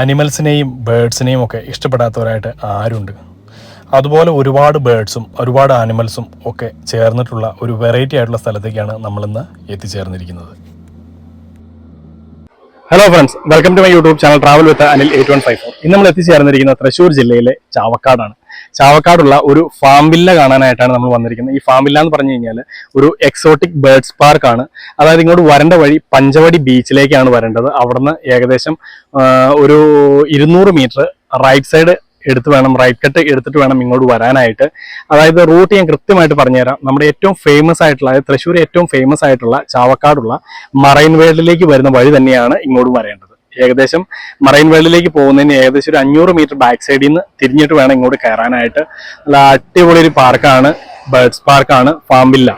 അനിമൽസിനെയും ബേഡ്സിനെയും ഒക്കെ ഇഷ്ടപ്പെടാത്തവരായിട്ട് ആരുണ്ട്? അതുപോലെ ഒരുപാട് ബേഡ്സും ഒരുപാട് ആനിമൽസും ഒക്കെ ചേർന്നിട്ടുള്ള ഒരു വെറൈറ്റി ആയിട്ടുള്ള സ്ഥലത്തേക്കാണ് നമ്മളിന്ന് എത്തിച്ചേർന്നിരിക്കുന്നത്. Hello friends welcome to my YouTube channel travel with Anil eight one five four ഇന്ന് നമ്മൾ എത്തിച്ചേർന്നിരിക്കുന്നത് തൃശ്ശൂർ ജില്ലയിലെ ചാവക്കാടാണ്. ചാവക്കാടുള്ള ഒരു ഫാം വില്ല കാണാനായിട്ടാണ് നമ്മൾ വന്നിരിക്കുന്നത്. ഈ ഫാം വില്ല എന്ന് പറഞ്ഞു കഴിഞ്ഞാൽ ഒരു എക്സോട്ടിക് ബേർഡ്സ് പാർക്കാണ് അതായത് ഇങ്ങോട്ട് വരേണ്ട വഴി പഞ്ചവടി ബീച്ചിലേക്കാണ് വരേണ്ടത്. അവിടുന്ന് ഏകദേശം ഒരു ഇരുന്നൂറ് മീറ്റർ റൈറ്റ് സൈഡ് എടുത്ത് വേണം റൈറ്റ് കട്ട് എടുത്തിട്ട് വേണം ഇങ്ങോട്ട് വരാനായിട്ട്. അതായത് റൂട്ട് ഞാൻ കൃത്യമായിട്ട് പറഞ്ഞുതരാം. നമ്മുടെ ഏറ്റവും ഫേമസ് ആയിട്ടുള്ള തൃശ്ശൂർ ഏറ്റവും ഫേമസ് ആയിട്ടുള്ള ചാവക്കാടുള്ള മറൈൻ വേൾഡിലേക്ക് വരുന്ന വഴി തന്നെയാണ് ഇങ്ങോട്ട് വരേണ്ടത്. ഏകദേശം മറൈൻ വേൾഡിലേക്ക് പോകുന്നതിന് ഏകദേശം ഒരു അഞ്ഞൂറ് മീറ്റർ ബാക്ക് സൈഡിൽ നിന്ന് തിരിഞ്ഞിട്ട് വേണം ഇങ്ങോട്ട് കയറാനായിട്ട്. നല്ല അടിപൊളി ഒരു പാർക്കാണ്. ബേർഡ്സ് പാർക്കാണ്. ഫാംവില്ല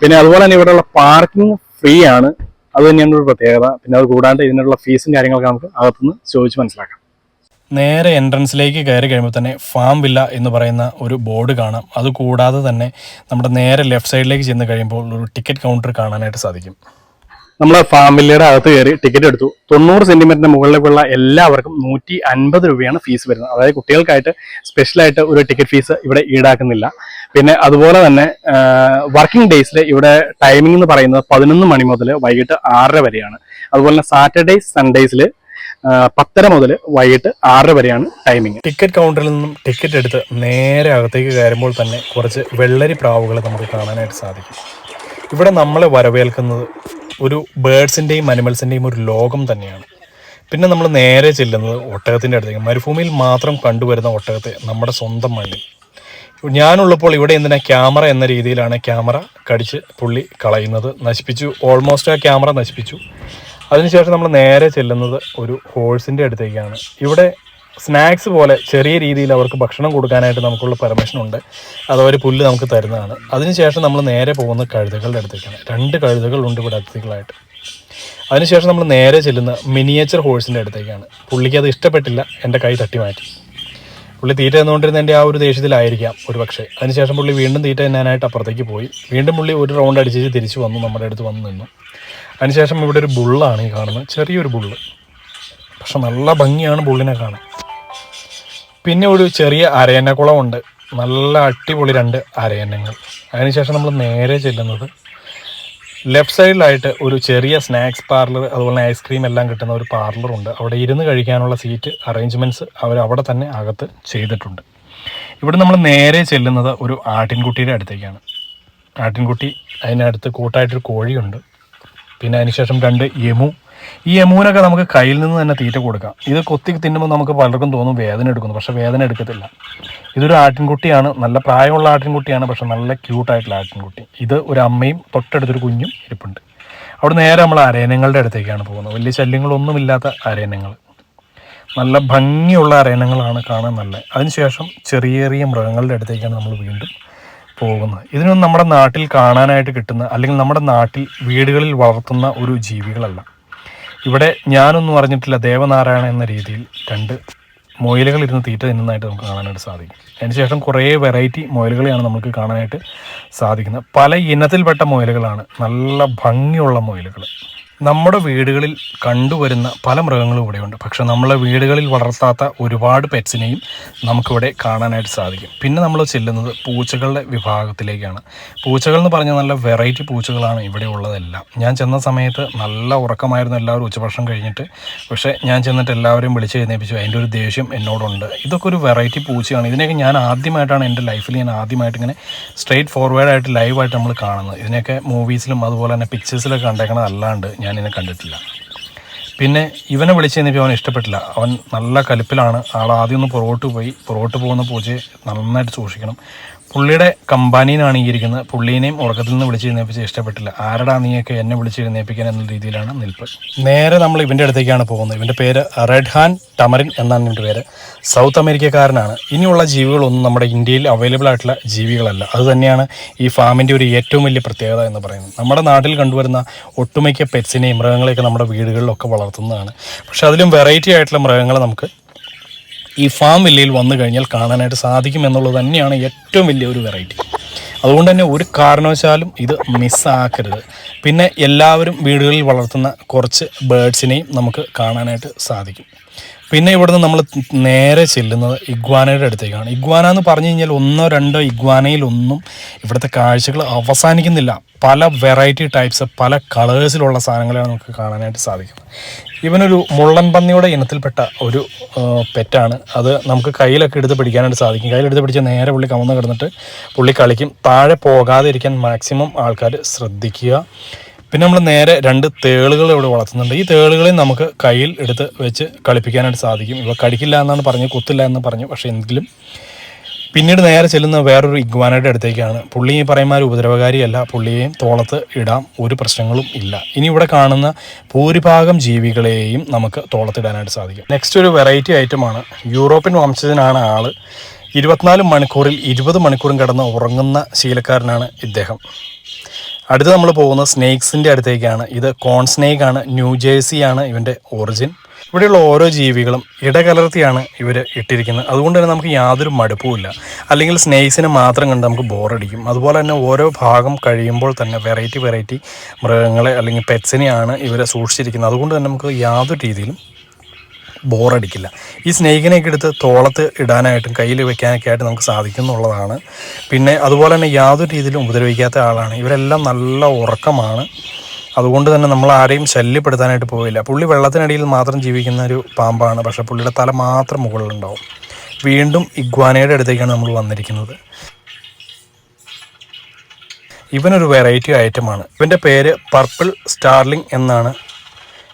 പിന്നെ അതുപോലെ തന്നെ ഇവിടെയുള്ള പാർക്കിംഗ് ഫ്രീ ആണ്. അത് തന്നെയാണ് ഒരു പ്രത്യേകത. പിന്നെ അത് കൂടാണ്ട് ഇതിനുള്ള ഫീസും കാര്യങ്ങളൊക്കെ നമുക്ക് അകത്തുനിന്ന് ചോദിച്ച് മനസ്സിലാക്കാം. നേരെ എൻട്രൻസിലേക്ക് കയറി കഴിയുമ്പോൾ തന്നെ ഫാം വില്ല എന്ന് പറയുന്ന ഒരു ബോർഡ് കാണാം. അത് കൂടാതെ തന്നെ നമ്മുടെ നേരെ ലെഫ്റ്റ് സൈഡിലേക്ക് ചെന്ന് കഴിയുമ്പോൾ ഒരു ടിക്കറ്റ് കൗണ്ടർ കാണാനായിട്ട് സാധിക്കും. നമ്മൾ ഫാമിലിയുടെ അകത്ത് കയറി ടിക്കറ്റ് എടുത്തു. തൊണ്ണൂറ് സെന്റിമീറ്ററിന് മുകളിലേക്കുള്ള എല്ലാവർക്കും നൂറ്റി അൻപത് രൂപയാണ് ഫീസ് വരുന്നത്. അതായത് കുട്ടികൾക്കായിട്ട് സ്പെഷ്യലായിട്ട് ഒരു ടിക്കറ്റ് ഫീസ് ഇവിടെ ഈടാക്കുന്നില്ല. പിന്നെ അതുപോലെ തന്നെ വർക്കിംഗ് ഡേയ്സിൽ ഇവിടെ ടൈമിംഗ് എന്ന് പറയുന്നത് പതിനൊന്ന് മണി മുതൽ വൈകിട്ട് ആറര വരെയാണ്. അതുപോലെ തന്നെ സാറ്റർഡേ സൺഡേയ്സിൽ പത്തര മുതൽ വൈകിട്ട് ആറര വരെയാണ് ടൈമിംഗ് ടിക്കറ്റ് കൗണ്ടറിൽ നിന്നും ടിക്കറ്റ് എടുത്ത് നേരെ അകത്തേക്ക് കയറുമ്പോൾ തന്നെ കുറച്ച് വെള്ളരി പ്രാവുകൾ നമുക്ക് കാണാനായിട്ട് സാധിക്കും. ഇവിടെ നമ്മളെ വരവേൽക്കുന്നത് ഒരു ബേഡ്സിന്റെയും അനിമൽസിന്റെയും ഒരു ലോകം തന്നെയാണ്. പിന്നെ നമ്മൾ നേരെ ചെല്ലുന്നത് ഒട്ടകത്തിന്റെ അടുത്തേക്ക്. മരുഭൂമിയിൽ മാത്രം കണ്ടുവരുന്ന ഒട്ടകത്തെ നമ്മുടെ സ്വന്തം മണ്ണിൽ. ഞാനുള്ളപ്പോൾ ഇവിടെ എന്തിനാ ക്യാമറ എന്ന രീതിയിലാണ് ക്യാമറ കടിച്ച് പുള്ളി കളയുന്നത്. നശിപ്പിച്ചു ഓൾമോസ്റ്റ് ആ ക്യാമറ നശിപ്പിച്ചു. അതിനുശേഷം നമ്മൾ നേരെ ചെല്ലുന്നത് ഒരു ഹോഴ്സിന്റെ അടുത്തേക്കാണ്. ഇവിടെ സ്നാക്സ് പോലെ ചെറിയ രീതിയിൽ അവർക്ക് ഭക്ഷണം കൊടുക്കാനായിട്ട് നമുക്കുള്ള പെർമിഷൻ ഉണ്ട്. അവർ പുല്ല് നമുക്ക് തരുന്നതാണ്. അതിനുശേഷം നമ്മൾ നേരെ പോകുന്ന കഴുതകളുടെ അടുത്തേക്കാണ്. രണ്ട് കഴുതകളുണ്ട് ഇവിടെ അതിഥികളായിട്ട്. അതിനുശേഷം നമ്മൾ നേരെ ചെല്ലുന്ന മിനിയേച്ചർ ഹോഴ്സിന്റെ അടുത്തേക്കാണ്. പുള്ളിക്ക് അത് ഇഷ്ടപ്പെട്ടില്ല. എന്റെ കൈ തട്ടി മാറ്റി. പുള്ളി തീറ്റ തന്നുകൊണ്ടിരുന്നതിന്റെ ആ ഒരു ദേഷ്യത്തിലായിരിക്കാം ഒരു പക്ഷേ അതിനുശേഷം പുള്ളി വീണ്ടും തീറ്റ തന്നാനായിട്ട് അപ്പുറത്തേക്ക് പോയി. വീണ്ടും പുള്ളി ഒരു റൗണ്ട് അടിച്ചിട്ട് തിരിച്ചു വന്നു. നമ്മുടെ അടുത്ത് വന്നു നിന്നു. അതിനുശേഷം ഇവിടെ ഒരു ബുള്ളാണ് ഈ കാണുന്നത്. ചെറിയൊരു ബുള്ള് പക്ഷെ നല്ല ഭംഗിയാണ് ബുള്ളിനെ കാണാൻ. പിന്നെ ഒരു ചെറിയ അരയന്നക്കുളമുണ്ട്. നല്ല അടിപൊളി രണ്ട് അരയന്നങ്ങൾ. അതിനുശേഷം നമ്മൾ നേരെ ചെല്ലുന്നത് ലെഫ്റ്റ് സൈഡിലായിട്ട് ഒരു ചെറിയ സ്നാക്സ് പാർലർ അതുപോലെ തന്നെ ഐസ്ക്രീം എല്ലാം കിട്ടുന്ന ഒരു പാർലറുണ്ട് അവിടെ ഇരുന്ന് കഴിക്കാനുള്ള സീറ്റ് അറേഞ്ച്മെന്റ്സ് അവർ അവിടെ തന്നെ അകത്ത് ചെയ്തിട്ടുണ്ട്. ഇവിടെ നമ്മൾ നേരെ ചെല്ലുന്നത് ഒരു ആട്ടിൻകുട്ടിയുടെ അടുത്തേക്കാണ്. ആട്ടിൻകുട്ടി അതിനടുത്ത് കൂട്ടായിട്ടൊരു കോഴിയുണ്ട്. പിന്നെ അതിനുശേഷം രണ്ട് യമു ഈ യമൂനൊക്കെ നമുക്ക് കയ്യിൽ നിന്ന് തന്നെ തീറ്റ കൊടുക്കാം. ഇത് കൊത്തി തിന്നുമ്പോൾ നമുക്ക് പലർക്കും തോന്നും വേദന എടുക്കുന്നു. പക്ഷെ വേദന എടുക്കത്തില്ല. ഇതൊരു ആട്ടിൻകുട്ടിയാണ്. നല്ല പ്രായമുള്ള ആട്ടിൻകുട്ടിയാണ്. പക്ഷെ നല്ല ക്യൂട്ടായിട്ടുള്ള ആട്ടിൻകുട്ടി. ഇത് ഒരു അമ്മയും തൊട്ടടുത്തൊരു കുഞ്ഞും ഇരിപ്പുണ്ട്. അവിടെ നേരെ നമ്മൾ അരയനങ്ങളുടെ അടുത്തേക്കാണ് പോകുന്നത്. വലിയ ശല്യങ്ങളൊന്നുമില്ലാത്ത അരയനങ്ങൾ. നല്ല ഭംഗിയുള്ള അരയനങ്ങളാണ് കാണാൻ നല്ല. അതിനുശേഷം ചെറിയ ചെറിയ മൃഗങ്ങളുടെ അടുത്തേക്കാണ് നമ്മൾ വീണ്ടും പോകുന്നത്. ഇതിനൊന്നും നമ്മുടെ നാട്ടിൽ കാണാനായിട്ട് കിട്ടുന്ന അല്ലെങ്കിൽ നമ്മുടെ നാട്ടിൽ വീടുകളിൽ വളർത്തുന്ന ഒരു ജീവികളല്ല. ഇവിടെ ഞാനൊന്നും അറിഞ്ഞിട്ടില്ല ദേവനാരായണ എന്ന രീതിയിൽ രണ്ട് മൊയിലുകൾ ഇരുന്ന് തീറ്റ തിന്നുന്നതായിട്ട് നമുക്ക് കാണാനായിട്ട് സാധിക്കും. അതിനുശേഷം കുറേ വെറൈറ്റി മൊയിലുകളെയാണ് നമുക്ക് കാണാനായിട്ട് സാധിക്കുന്നത്. പല ഇനത്തിൽപ്പെട്ട മൊയിലുകളാണ്. നല്ല ഭംഗിയുള്ള മൊയിലുകൾ. നമ്മുടെ വീടുകളിൽ കണ്ടുവരുന്ന പല മൃഗങ്ങളും ഇവിടെയുണ്ട്. പക്ഷെ നമ്മളെ വീടുകളിൽ വളർത്താത്ത ഒരുപാട് പെറ്റ്സിനെയും നമുക്കിവിടെ കാണാനായിട്ട് സാധിക്കും. പിന്നെ നമ്മൾ ചെല്ലുന്നത് പൂച്ചകളുടെ വിഭാഗത്തിലേക്കാണ്. പൂച്ചകൾ എന്ന് പറഞ്ഞാൽ നല്ല വെറൈറ്റി പൂച്ചകളാണ് ഇവിടെ ഉള്ളതെല്ലാം. ഞാൻ ചെന്ന സമയത്ത് നല്ല ഉറക്കമായിരുന്നു എല്ലാവരും ഉച്ചഭക്ഷണം കഴിഞ്ഞിട്ട്. പക്ഷേ ഞാൻ ചെന്നിട്ട് എല്ലാവരെയും വിളിച്ച് എഴുന്നേപ്പിച്ചു. അതിന്റെ ഒരു ദേഷ്യം എന്നോടുണ്ട്. ഇതൊക്കെ ഒരു വെറൈറ്റി പൂച്ചയാണ്. ഇതിനെയൊക്കെ ഞാൻ ആദ്യമായിട്ടാണ് എന്റെ ലൈഫിൽ ഞാൻ ആദ്യമായിട്ട് ഇങ്ങനെ സ്ട്രെയിറ്റ് ഫോർവേഡായിട്ട് ലൈവായിട്ട് നമ്മൾ കാണുന്നത്. ഇതിനെയൊക്കെ മൂവീസിലും അതുപോലെ തന്നെ പിക്ചേഴ്സിലൊക്കെ കണ്ടേക്കണത് അല്ലാണ്ട് ഞാൻ കണ്ടിട്ടില്ല. പിന്നെ ഇവനെ വിളിച്ച് കഴിഞ്ഞപ്പോൾ അവൻ ഇഷ്ടപ്പെട്ടില്ല. അവൻ നല്ല കലിപ്പിലാണ്. ആൾ ആദ്യം ഒന്ന് പുറകോട്ട് പോയി. പുറകോട്ട് പോകുന്ന പൂച്ചയെ നന്നായിട്ട് സൂക്ഷിക്കണം. പുള്ളിയുടെ കമ്പാനിയനാണ് ഈ ഇരിക്കുന്നത്. പുള്ളീനെയും ഉറക്കത്തിൽ നിന്ന് വിളിച്ച് എഴുന്നേപ്പിച്ച് ഇഷ്ടപ്പെട്ടില്ല. ആരടാ നീയൊക്കെ എന്നെ വിളിച്ച് എഴുന്നേപ്പിക്കാൻ എന്ന രീതിയിലാണ് നിൽപ്പ്. നേരെ നമ്മൾ ഇവന്റെ അടുത്തേക്കാണ് പോകുന്നത്. ഇവന്റെ പേര് റെഡ് ഹാൻ ടമറിൻ എന്നാണ് ഇവന്റെ പേര്. സൗത്ത് അമേരിക്കക്കാരനാണ്. ഇനിയുള്ള ജീവികളൊന്നും നമ്മുടെ ഇന്ത്യയിൽ അവൈലബിൾ ആയിട്ടുള്ള ജീവികളല്ല. അത് തന്നെയാണ് ഈ ഫാമിന്റെ ഒരു ഏറ്റവും വലിയ പ്രത്യേകത എന്ന് പറയുന്നത്. നമ്മുടെ നാട്ടിൽ കണ്ടുവരുന്ന ഒട്ടുമിക്ക പെറ്റ്സിനെയും മൃഗങ്ങളെയൊക്കെ നമ്മുടെ വീടുകളിലൊക്കെ വളർത്തുന്നതാണ്. പക്ഷേ അതിലും വെറൈറ്റി ആയിട്ടുള്ള മൃഗങ്ങളെ നമുക്ക് ഈ ഫാം വില്ലയിൽ വന്നു കഴിഞ്ഞാൽ കാണാനായിട്ട് സാധിക്കും എന്നുള്ളത് തന്നെയാണ് ഏറ്റവും വലിയ ഒരു വെറൈറ്റി അതുകൊണ്ട് തന്നെ ഒരു കാരണവശാലും ഇത് മിസ്സാക്കരുത് പിന്നെ എല്ലാവരും വീടുകളിൽ വളർത്തുന്ന കുറച്ച് ബേഡ്സിനെയും നമുക്ക് കാണാനായിട്ട് സാധിക്കും. പിന്നെ ഇവിടുന്ന് നമ്മൾ നേരെ ചെല്ലുന്നത് ഇഗ്വാനയുടെ അടുത്തേക്കാണ്. ഇഗ്വാന എന്ന് പറഞ്ഞു കഴിഞ്ഞാൽ ഒന്നോ രണ്ടോ ഇഗ്വാനയിലൊന്നും ഇവിടുത്തെ കാഴ്ചകൾ അവസാനിക്കുന്നില്ല. പല വെറൈറ്റി ടൈപ്സ് പല കളേഴ്സിലുള്ള സാധനങ്ങളാണ് നമുക്ക് കാണാനായിട്ട് സാധിക്കുന്നത്. ഇവനൊരു മുള്ളൻ പന്നിയുടെ ഇനത്തിൽപ്പെട്ട ഒരു പെറ്റാണ്. അത് നമുക്ക് കയ്യിലൊക്കെ എടുത്ത് പിടിക്കാനായിട്ട് സാധിക്കും. കയ്യിലെടുത്ത് പിടിച്ച് നേരെ പുള്ളി കമന്ന് കിടന്നിട്ട് പുള്ളി കളിക്കും. താഴെ പോകാതെ ഇരിക്കാൻ മാക്സിമം ആൾക്കാർ ശ്രദ്ധിക്കുക. പിന്നെ നമ്മൾ നേരെ രണ്ട് തേളുകൾ ഇവിടെ വളർത്തുന്നുണ്ട്. ഈ തേളുകളെ നമുക്ക് കയ്യിൽ എടുത്ത് വെച്ച് കളിപ്പിക്കാനായിട്ട് സാധിക്കും. ഇവ കടിക്കില്ല എന്നാണ് പറഞ്ഞു കുത്തില്ല എന്ന് പറഞ്ഞു പക്ഷെ എങ്കിലും പിന്നീട് നേരെ ചെല്ലുന്ന വേറൊരു ഇഗ്വാനയുടെ അടുത്തേക്കാണ്. പുള്ളി ഈ പറയുന്ന ഒരു ഉപദ്രവകാരിയല്ല. പുള്ളിയെയും തോളത്ത് ഇടാം. ഒരു പ്രശ്നങ്ങളും ഇല്ല. ഇനി ഇവിടെ കാണുന്ന ഭൂരിഭാഗം ജീവികളെയും നമുക്ക് തോളത്തിടാനായിട്ട് സാധിക്കും. നെക്സ്റ്റ് ഒരു വെറൈറ്റി ഐറ്റമാണ് യൂറോപ്യൻ വംശജനാണ് ആൾ ഇരുപത്തിനാല് മണിക്കൂറിൽ ഇരുപത് മണിക്കൂറും കിടന്ന് ഉറങ്ങുന്ന ശീലക്കാരനാണ് ഇദ്ദേഹം. അടുത്ത് നമ്മൾ പോകുന്ന സ്നേക്സിന്റെ അടുത്തേക്കാണ്. ഇത് കോൺ സ്നേക്ക് ആണ് ന്യൂ ആണ് ഇവന്റെ ഒറിജിൻ ഇവിടെയുള്ള ഓരോ ജീവികളും ഇടകലർത്തിയാണ് ഇവർ ഇട്ടിരിക്കുന്നത്. അതുകൊണ്ട് തന്നെ നമുക്ക് യാതൊരു മടുപ്പുമില്ല അല്ലെങ്കിൽ സ്നേക്സിനെ മാത്രം കണ്ട് നമുക്ക് ബോറടിക്കും. അതുപോലെ തന്നെ ഓരോ ഭാഗം കഴിയുമ്പോൾ തന്നെ വെറൈറ്റി വെറൈറ്റി മൃഗങ്ങളെ അല്ലെങ്കിൽ പെറ്റ്സിനെയാണ് ഇവരെ സൂക്ഷിച്ചിരിക്കുന്നത്. അതുകൊണ്ട് തന്നെ നമുക്ക് യാതൊരു രീതിയിലും ബോറടിക്കില്ല. ഈ സ്നേഹിനെയൊക്കെ എടുത്ത് തോളത്ത് ഇടാനായിട്ടും കയ്യിൽ വെക്കാനൊക്കെ ആയിട്ട് നമുക്ക് സാധിക്കും എന്നുള്ളതാണ് പിന്നെ അതുപോലെ തന്നെ യാതൊരു രീതിയിലും ഉപദ്രവിക്കാത്ത ആളാണ്. ഇവരെല്ലാം നല്ല ഉറക്കമാണ്. അതുകൊണ്ട് തന്നെ നമ്മൾ ആരെയും ശല്യപ്പെടുത്താനായിട്ട് പോവില്ല. പുള്ളി വെള്ളത്തിനടിയിൽ മാത്രം ജീവിക്കുന്ന ഒരു പാമ്പാണ്. പക്ഷേ പുള്ളിയുടെ തല മാത്രം മുകളിലുണ്ടാവും. വീണ്ടും ഇഗ്വാനയുടെ അടുത്തേക്കാണ് നമ്മൾ വന്നിരിക്കുന്നത്. ഇവനൊരു വെറൈറ്റി ഐറ്റമാണ്. ഇവന്റെ പേര് പർപ്പിൾ സ്റ്റാർലിംഗ് എന്നാണ്.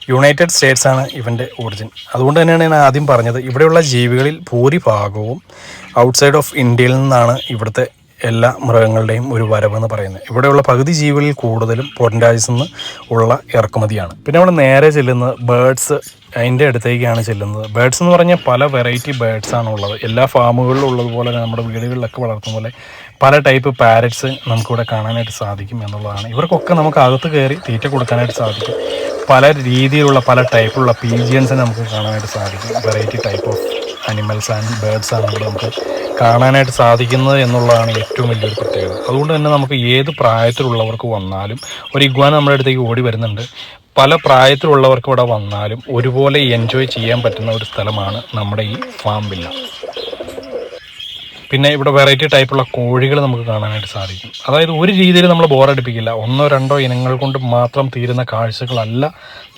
യുണൈറ്റഡ് സ്റ്റേറ്റ്സ് ആണ് ഇവന്റെ ഒറിജിൻ അതുകൊണ്ട് തന്നെയാണ് ഞാൻ ആദ്യം പറഞ്ഞത് ഇവിടെയുള്ള ജീവികളിൽ ഭൂരിഭാഗവും ഔട്ട്സൈഡ് ഓഫ് ഇന്ത്യയിൽ നിന്നാണ് ഇവിടുത്തെ എല്ലാ മൃഗങ്ങളുടെയും ഒരു വരവെന്ന് പറയുന്നത്. ഇവിടെയുള്ള പകുതി ജീവികളിൽ കൂടുതലും പുറം രാജ്യത്തു നിന്ന് ഉള്ള ഇറക്കുമതിയാണ്. പിന്നെ നമ്മൾ നേരെ ചെല്ലുന്നത് ബേഡ്സ് അതിന്റെ അടുത്തേക്കാണ് ചെല്ലുന്നത്. ബേഡ്സ് എന്ന് പറഞ്ഞാൽ പല വെറൈറ്റി ബേഡ്സ് ആണ് ഉള്ളത്. എല്ലാ ഫാമുകളിലും ഉള്ളതുപോലെ നമ്മുടെ വീടുകളിലൊക്കെ വളർത്തുന്ന പോലെ പല ടൈപ്പ് പാരറ്റ്സ് നമുക്കിവിടെ കാണാനായിട്ട് സാധിക്കും എന്നുള്ളതാണ്. ഇവർക്കൊക്കെ നമുക്ക് അകത്ത് കയറി തീറ്റ കൊടുക്കാനായിട്ട് സാധിക്കും. പല രീതിയിലുള്ള പല ടൈപ്പിലുള്ള പീജിയൻസിനെ നമുക്ക് കാണാനായിട്ട് സാധിക്കും. Variety type of animals and birds ആണ് ഇവിടെ നമുക്ക് കാണാനായിട്ട് സാധിക്കുന്നത് എന്നുള്ളതാണ് ഏറ്റവും വലിയൊരു പ്രത്യേകത. അതുകൊണ്ട് തന്നെ നമുക്ക് ഏത് പ്രായത്തിലുള്ളവർക്ക് വന്നാലും ഒരു ഇഗ്വാന നമ്മുടെ അടുത്തേക്ക് ഓടി വരുന്നുണ്ട്. പല പ്രായത്തിലുള്ളവർക്ക് ഇവിടെ വന്നാലും ഒരുപോലെ എൻജോയ് ചെയ്യാൻ പറ്റുന്ന ഒരു സ്ഥലമാണ് നമ്മുടെ ഈ ഫാം വില്ല പിന്നെ ഇവിടെ വെറൈറ്റി ടൈപ്പുള്ള കോഴികൾ നമുക്ക് കാണാനായിട്ട് സാധിക്കും. അതായത് ഒരു രീതിയിൽ നമ്മൾ ബോറടിപ്പിക്കില്ല ഒന്നോ രണ്ടോ ഇനങ്ങൾ കൊണ്ട് മാത്രം തീരുന്ന കാഴ്ചകളല്ല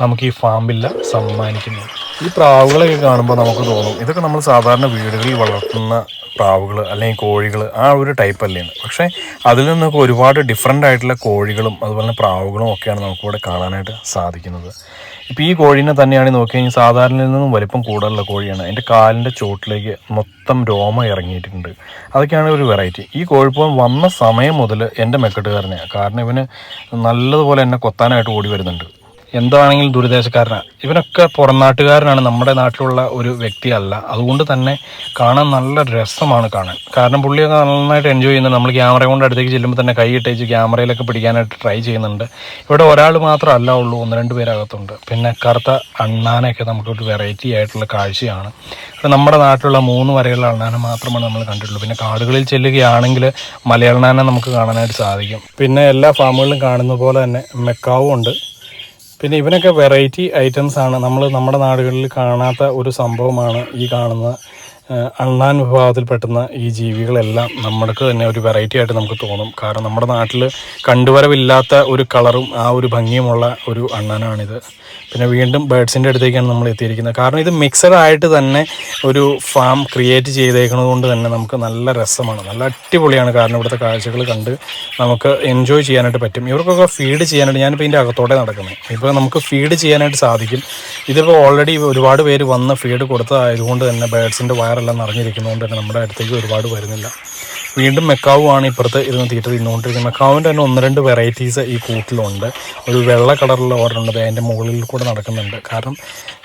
നമുക്ക് ഈ ഫാമില്ല സമ്മാനിക്കുന്നത്. ഈ പ്രാവുകളൊക്കെ കാണുമ്പോൾ നമുക്ക് തോന്നും ഇതൊക്കെ നമ്മൾ സാധാരണ വീടുകളിൽ വളർത്തുന്ന പ്രാവുകൾ അല്ലെങ്കിൽ കോഴികൾ ആ ഒരു ടൈപ്പ് അല്ലേന്ന് പക്ഷേ അതിൽ നിന്നൊക്കെ ഒരുപാട് ഡിഫറെന്റ് ആയിട്ടുള്ള കോഴികളും അതുപോലെ പ്രാവുകളും ഒക്കെയാണ് നമുക്കിവിടെ കാണാനായിട്ട് സാധിക്കുന്നത്. ഇപ്പോൾ ഈ കോഴീനെ തന്നെയാണ് നോക്കി കഴിഞ്ഞാൽ സാധാരണയിൽ നിന്നും വലിപ്പം കൂടുതലുള്ള കോഴിയാണ്. അതിന്റെ കാലിന്റെ ചോട്ടിലേക്ക് മൊത്തം രോമ ഇറങ്ങിയിട്ടുണ്ട്. അതൊക്കെയാണ് ഒരു വെറൈറ്റി ഈ കോഴിപ്പോൻ വന്ന സമയം മുതൽ എന്റെ മെക്കെട്ടുകാരനെയാണ് കാരണം ഇവന് നല്ലതുപോലെ എന്നെ കൊത്താനായിട്ട് ഓടി വരുന്നുണ്ട്. എന്താണെങ്കിലും ദുരിദേശക്കാരനാണ് ഇവനൊക്കെ പുറം നാട്ടുകാരനാണ് നമ്മുടെ നാട്ടിലുള്ള ഒരു വ്യക്തിയല്ല. അതുകൊണ്ട് തന്നെ കാണാൻ നല്ല രസമാണ് കാണാൻ. കാരണം പുള്ളിയൊക്കെ നന്നായിട്ട് എൻജോയ് ചെയ്യുന്നുണ്ട്. നമ്മൾ ക്യാമറ കൊണ്ട് അടുത്തേക്ക് ചെല്ലുമ്പോൾ തന്നെ കൈ ഇട്ടേച്ച് ക്യാമറയിലൊക്കെ പിടിക്കാനായിട്ട് ട്രൈ ചെയ്യുന്നുണ്ട്. ഇവിടെ ഒരാൾ മാത്രമല്ല ഉള്ളൂ ഒന്ന് രണ്ട് പേരകത്തുണ്ട്. പിന്നെ കറുത്ത അണ്ണാനൊക്കെ നമുക്കൊരു വെറൈറ്റി ആയിട്ടുള്ള കാഴ്ചയാണ്. നമ്മുടെ നാട്ടിലുള്ള മൂന്ന് വരെയുള്ള അണ്ണാനെ മാത്രമാണ് നമ്മൾ കണ്ടിട്ടുള്ളൂ. പിന്നെ കാടുകളിൽ ചെല്ലുകയാണെങ്കിൽ മലയാളനെ നമുക്ക് കാണാനായിട്ട് സാധിക്കും. പിന്നെ എല്ലാ ഫാമുകളിലും കാണുന്ന പോലെ തന്നെ മെക്കാവും ഉണ്ട്. പിന്നെ ഇവനൊക്കെ വെറൈറ്റി ഐറ്റംസ് ആണ്. നമ്മൾ നമ്മുടെ നാടുകളിൽ കാണാത്ത ഒരു സംഭവമാണ് ഈ കാണുന്ന അണ്ണാൻ വിഭാഗത്തിൽ പെട്ടുന്ന ഈ ജീവികളെല്ലാം നമ്മൾക്ക് തന്നെ ഒരു വെറൈറ്റി ആയിട്ട് നമുക്ക് തോന്നും. കാരണം നമ്മുടെ നാട്ടിൽ കണ്ടുവരവില്ലാത്ത ഒരു കളറും ആ ഒരു ഭംഗിയുമുള്ള ഒരു അണ്ണാനാണിത്. പിന്നെ വീണ്ടും ബേഡ്സിന്റെ അടുത്തേക്കാണ് നമ്മൾ എത്തിയിരിക്കുന്നത്. കാരണം ഇത് മിക്സഡ് ആയിട്ട് തന്നെ ഒരു ഫാം ക്രിയേറ്റ് ചെയ്തേക്കുന്നത് കൊണ്ട് തന്നെ നമുക്ക് നല്ല രസമാണ്. നല്ല അടിപൊളിയാണ് കാരണം ഇവിടുത്തെ കാഴ്ചകൾ കണ്ട് നമുക്ക് എൻജോയ് ചെയ്യാനായിട്ട് പറ്റും. ഇവർക്കൊക്കെ ഫീഡ് ചെയ്യാനായിട്ട് ഞാനിപ്പോൾ ഇതിന്റെ അകത്തോടെ നടക്കുന്നത് ഇപ്പോൾ നമുക്ക് ഫീഡ് ചെയ്യാനായിട്ട് സാധിക്കും. ഇതിപ്പോൾ ഓൾറെഡി ഒരുപാട് പേര് വന്ന് ഫീഡ് കൊടുത്തതായതുകൊണ്ട് തന്നെ ബേഡ്സിന്റെ വയറെല്ലാം നിറഞ്ഞിരിക്കുന്നതുകൊണ്ട് തന്നെ നമ്മുടെ അടുത്തേക്ക് ഒരുപാട് വരുന്നില്ല. വീണ്ടും മെക്കാവുമാണ് ഇപ്പുറത്ത് ഇരുന്ന് തീറ്റ തിന്നുകൊണ്ടിരിക്കുന്നത്. മെക്കാവിന്റെ തന്നെ ഒന്ന് രണ്ട് വെറൈറ്റീസ് ഈ കൂട്ടിലുണ്ട്. ഒരു വെള്ള കളറുള്ള ഓർഡറുണ്ട് അതിന്റെ മുകളിൽ കൂടെ നടക്കുന്നുണ്ട്. കാരണം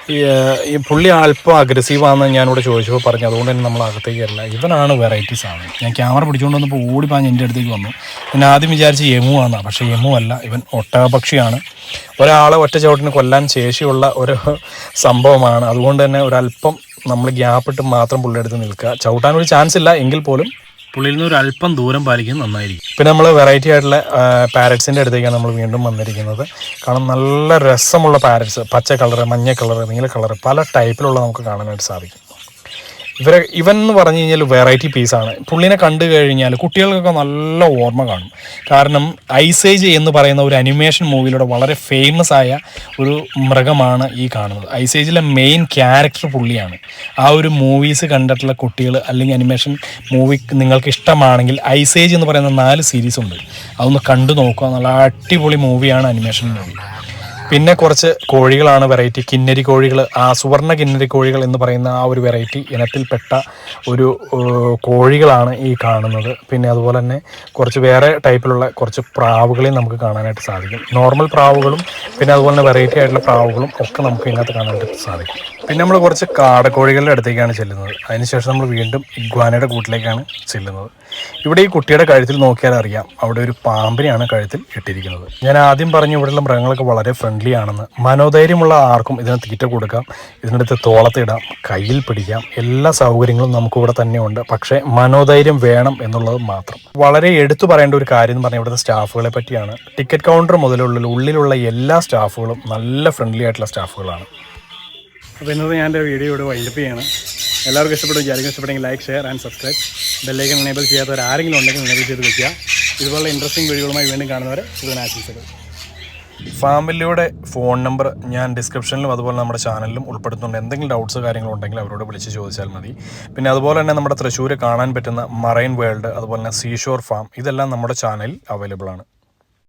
ഈ പുള്ളി അല്പം അഗ്രസീവാണെന്ന് ഞാനിവിടെ ചോദിച്ചപ്പോൾ പറഞ്ഞു. അതുകൊണ്ട് തന്നെ നമ്മൾ അകത്തേക്ക് വരില്ല. ഇവനാണ് വെറൈറ്റീസ് ആണ്. ഞാൻ ക്യാമറ പിടിച്ചുകൊണ്ട് വന്നപ്പോൾ ഓടി പാഞ്ഞ് എന്റെ അടുത്തേക്ക് വന്നു. ഞാൻ ആദ്യം വിചാരിച്ച് യമു ആണെന്നാണ് പക്ഷേ യമു അല്ല ഇവൻ ഒട്ടകപക്ഷിയാണ് ഒരാളെ ഒറ്റ കൊല്ലാൻ ശേഷിയുള്ള ഒരു സംഭവമാണ്. അതുകൊണ്ട് തന്നെ ഒരല്പം നമ്മൾ ഗ്യാപ്പിട്ട് മാത്രം പുള്ളിയെടുത്ത് നിൽക്കുക. ചവിട്ടാൻ ഒരു ചാൻസ് ഇല്ല. എങ്കിൽ പോലും പുള്ളിയിൽ നിന്ന് ഒരു അല്പം ദൂരം പാലിക്കുന്നത് നന്നായിരിക്കും. പിന്നെ നമ്മൾ വെറൈറ്റി ആയിട്ടുള്ള പാരറ്റ്സിന്റെ അടുത്തേക്കാണ് നമ്മൾ വീണ്ടും വന്നിരിക്കുന്നത്. കാരണം നല്ല രസമുള്ള പാരറ്റ്സ് പച്ച കളർ മഞ്ഞ കളർ നീല കളർ പല ടൈപ്പിലുള്ള നമുക്ക് കാണാനായിട്ട് സാധിക്കും. ഇവരെ ഇവൻ എന്ന് പറഞ്ഞു കഴിഞ്ഞാൽ വെറൈറ്റി പീസാണ് പുള്ളിനെ കണ്ടു കഴിഞ്ഞാൽ കുട്ടികൾക്കൊക്കെ നല്ല ഓർമ്മ കാണും. കാരണം ഐസേജ് എന്ന് പറയുന്ന ഒരു അനിമേഷൻ മൂവിയിലൂടെ വളരെ ഫേമസ് ആയ ഒരു മൃഗമാണ് ഈ കാണുന്നത്. ഐസേജിലെ മെയിൻ ക്യാരക്ടർ പുള്ളിയാണ്. ആ ഒരു മൂവീസ് കണ്ടിട്ടുള്ള കുട്ടികൾ അല്ലെങ്കിൽ അനിമേഷൻ മൂവി നിങ്ങൾക്ക് ഇഷ്ടമാണെങ്കിൽ ഐസേജ് എന്ന് പറയുന്ന നാല് സീരീസ് ഉണ്ട്. അതൊന്ന് കണ്ടു നോക്കുക. നല്ല അടിപൊളി മൂവിയാണ് അനിമേഷൻ മൂവി പിന്നെ കുറച്ച് കോഴികളാണ് വെറൈറ്റി. കിന്നരി കോഴികൾ ആ സുവർണ കിന്നരി കോഴികൾ എന്ന് പറയുന്ന ആ ഒരു വെറൈറ്റി ഇനത്തിൽപ്പെട്ട ഒരു കോഴികളാണ് ഈ കാണുന്നത്. പിന്നെ അതുപോലെ തന്നെ കുറച്ച് വേറെ ടൈപ്പിലുള്ള കുറച്ച് പ്രാവുകളെയും നമുക്ക് കാണാനായിട്ട് സാധിക്കും. നോർമൽ പ്രാവുകളും പിന്നെ അതുപോലെ തന്നെ വെറൈറ്റി ആയിട്ടുള്ള പ്രാവുകളും ഒക്കെ നമുക്ക് ഇതിനകത്ത് കാണാനായിട്ട് സാധിക്കും. പിന്നെ നമ്മൾ കുറച്ച് കാടക്കോഴികളുടെ അടുത്തേക്കാണ് ചെല്ലുന്നത്. അതിനുശേഷം നമ്മൾ വീണ്ടും ഇഗ്വാനയുടെ കൂട്ടിലേക്കാണ് ചെല്ലുന്നത്. ഇവിടെ ഈ കുട്ടിയുടെ കഴുത്തിൽ നോക്കിയാൽ അറിയാം അവിടെ ഒരു പാമ്പിനെയാണ് കഴുത്തിൽ ഇട്ടിരിക്കുന്നത്. ഞാൻ ആദ്യം പറഞ്ഞു ഇവിടെയുള്ള മൃഗങ്ങളൊക്കെ വളരെ ഫ്രണ്ട്ലി ആണെന്ന്. മനോധൈര്യമുള്ള ആർക്കും ഇതിന് തീറ്റ കൊടുക്കാം ഇതിനടുത്ത് തോളത്തിടാം കയ്യിൽ പിടിക്കാം. എല്ലാ സൗകര്യങ്ങളും നമുക്കിവിടെ തന്നെ ഉണ്ട് പക്ഷേ മനോധൈര്യം വേണം എന്നുള്ളത് മാത്രം. വളരെ എടുത്തു പറയേണ്ട ഒരു കാര്യം എന്ന് പറഞ്ഞാൽ ഇവിടുത്തെ സ്റ്റാഫുകളെ പറ്റിയാണ്. ടിക്കറ്റ് കൗണ്ടർ മുതലുള്ള ഉള്ളിലുള്ള എല്ലാ സ്റ്റാഫുകളും നല്ല ഫ്രണ്ട്ലി ആയിട്ടുള്ള സ്റ്റാഫുകളാണ്. അപ്പോൾ ഇന്നത്തെ ഞാൻ എന്റെ വീഡിയോ ഇവിടെ വൈൻഡപ്പ് ചെയ്യാണ്. എല്ലാവർക്കും ഇഷ്ടപ്പെട്ടു വിചാരിക്കും ഇഷ്ടപ്പെട്ടെങ്കിൽ like share and subscribe bell icon enable ചെയ്യാത്തവർ ആരെങ്കിലും ഉണ്ടെങ്കിൽ എനേബിൾ ചെയ്ത് വെക്കുക. ഇതുപോലുള്ള ഇൻട്രസ്റ്റിംഗ് വീഡിയോകളുമായി വീണ്ടും കാണുന്നവരെ ശുഭനാശംസകൾ ഫാമിലിയുടെ ഫോൺ നമ്പർ ഞാൻ ഡിസ്ക്രിപ്ഷനിലും അതുപോലെ നമ്മുടെ ചാനലിലും ഉൾപ്പെടുത്തുന്നുണ്ട്. എന്തെങ്കിലും ഡൗട്ട്സ് കാര്യങ്ങളുണ്ടെങ്കിൽ അവരോട് വിളിച്ച് ചോദിച്ചാൽ മതി. പിന്നെ അതുപോലെ തന്നെ നമ്മുടെ തൃശ്ശൂർ കാണാൻ പറ്റുന്ന മറൈൻ വേൾഡ് അതുപോലെ തന്നെ സീഷോർ ഫാം ഇതെല്ലാം നമ്മുടെ ചാനലിൽ അവൈലബിൾ ആണ്.